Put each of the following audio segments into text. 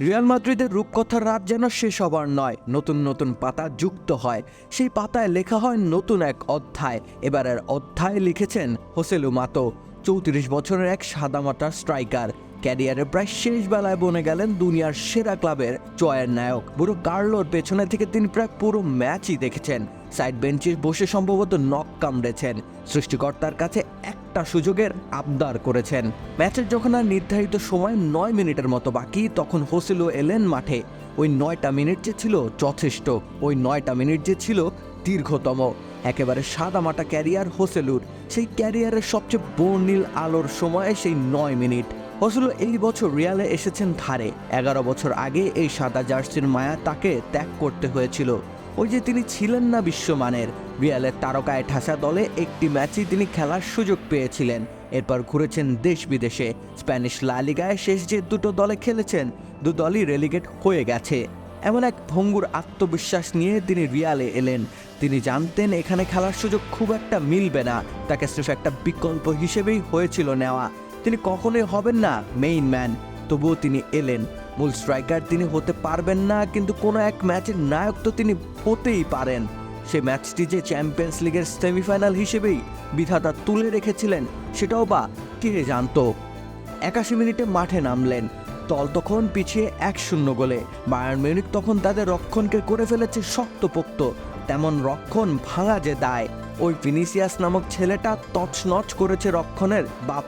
Real মাদ্রিদের রূপকথার রাত যেন শেষ হবার নয়, নতুন নতুন পাতা যুক্ত হয়। সেই পাতায় লেখা হয় নতুন এক অধ্যায়। এবারের অধ্যায় লিখেছেন হোসেলু মাতো চৌত্রিশ বছরের এক সাদামাটা স্ট্রাইকার। ক্যারিয়ারে প্রায় শেষ বেলায় বনে গেলেন দুনিয়ার সেরা ক্লাবের জয়ের নায়ক। বুড়ো কার্লোর পেছনে থেকে তিনি প্রায় পুরো ম্যাচই দেখেছেন। সাইড বেঞ্চে বসে সম্ভবত নক কামড়েছেন। সৃষ্টিকর্তার কাছে একটা সুযোগের আবদার করেছেন। ম্যাচের যখন আর নির্ধারিত সময় নয় মিনিটের মতো বাকি, তখন হোসেলও এলেন মাঠে। ওই নয়টা মিনিট যে ছিল যথেষ্ট। ওই নয়টা মিনিট যে ছিল দীর্ঘতম। একেবারে সাদামাটা ক্যারিয়ার হোসেলুর। সেই ক্যারিয়ারের সবচেয়ে বর্ণিল আলোর সময়ে সেই নয় মিনিট। হোসেলু এই বছর রিয়ালে এসেছেন ধারে। এগারো বছর আগে এই সাদা জার্সির মায়া তাকে ত্যাগ করতে হয়েছিল। ওই যে তিনি ছিলেন না বিশ্বমানের। রিয়ালের তারকায় ঠাসা দলে একটি ম্যাচই তিনি খেলার সুযোগ পেয়েছিলেন। এরপর ঘুরেছেন দেশ বিদেশে। স্প্যানিশ লা লিগায় শেষ যে দুটো দলে খেলেছেন, দু দলই রেলিগেট হয়ে গেছে। এমন এক ভঙ্গুর আত্মবিশ্বাস নিয়ে তিনি রিয়ালে এলেন। তিনি জানতেন এখানে খেলার সুযোগ খুব একটা মিলবে না। তাকে স্রেফ একটা বিকল্প হিসেবেই হয়েছিল নেওয়া। তিনি কখনোই হবেন না মেইন ম্যান তবুও তিনি এলেন। মূল স্ট্রাইকার তিনি হতে পারবেন না, কিন্তু কোনো এক ম্যাচের নায়ক তো তিনি হতেই পারেন। সে ম্যাচটি যে চ্যাম্পিয়ন্স লিগের সেমিফাইনাল হিসেবেই বিধাতা তুলে রেখেছিলেন, সেটাও বা কে জানতো? একাশি মিনিটে মাঠে নামলেন। দল তখন পিছিয়ে এক শূন্য গোলে। বায়ার্ন মিউনিক তখন তাদের রক্ষণকে করে ফেলেছে শক্তপোক্ত। তেমন রক্ষণ ভাঙা যে দায়। ওই ফিনিসিয়াস নামক ছেলেটা তছনছ করেছে রক্ষণের বা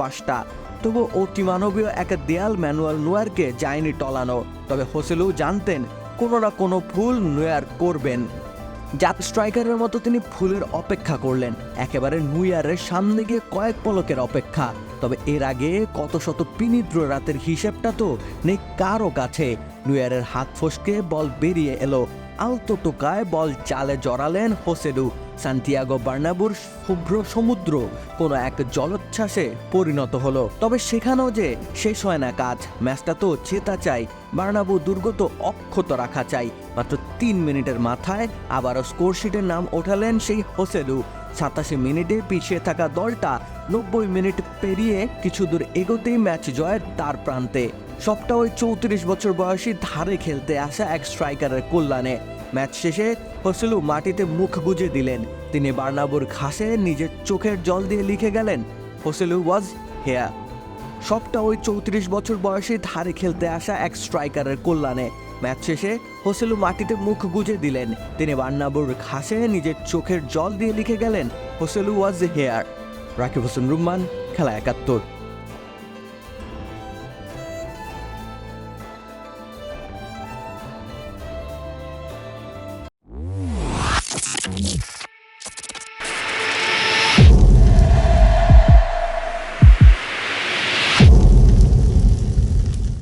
পাশটা তবু অতিমানবীয় এক দেয়াল ম্যানুয়াল নুয়ারকে যায়নি টলানো। তবে হোসেলু জানতেন, কোনো না কোনো ভুল নুয়ার করবেন। জাত স্ট্রাইকারের মতো তিনি ফুলের অপেক্ষা করলেন। একেবারে নুইয়ারের সামনে গিয়ে কয়েক পলকের অপেক্ষা। তবে এর আগে কত শত পিনিদ্র রাতের হিসেবটা তো নেই কারও কাছে। নুইয়ারের হাত ফসকে বল বেরিয়ে এলো। আলতো টোকায় বল চালে জড়ালেন হোসেডু সান্তিয়াগো বার্নাবুর শুভ্র সমুদ্র, কোনো এক জলোচ্ছ্বাসে পরিণত হলো। তবে সেখানেও যে শেষ হয় না কাজ, ম্যাচটা তো চেতা চাই, বার্নাবু দুর্গ তো অক্ষত রাখা চাই। মাত্র তিন মিনিটের মাথায় আবারও স্কোরশিটের নাম ওঠালেন সেই হোসেলু সাতাশি মিনিটে পিছিয়ে থাকা দলটা নব্বই মিনিট পেরিয়ে কিছু দূর এগোতেই ম্যাচ জয়ের তার প্রান্তে। সবটা ওই চৌত্রিশ বছর বয়সী ধারে খেলতে আসা এক স্ট্রাইকারের কল্যাণে। ম্যাচ শেষে হোসেলু মাটিতে মুখ গুজে দিলেন। তিনি বার্নাবুর ঘাসে নিজের চোখের জল দিয়ে লিখে গেলেন হোসেলু ওয়াজ হেয়া সবটা ওই চৌত্রিশ বছর বয়সে ধারে খেলতে আসা এক স্ট্রাইকারের কল্যাণে। ম্যাচ শেষে হোসেলু মাটিতে মুখ গুজে দিলেন। তিনি বান্নাবুর ঘাসে নিজের চোখের জল দিয়ে লিখে গেলেন Joselu was here. Rakib Hossain Rumman, খেলা একাত্তর।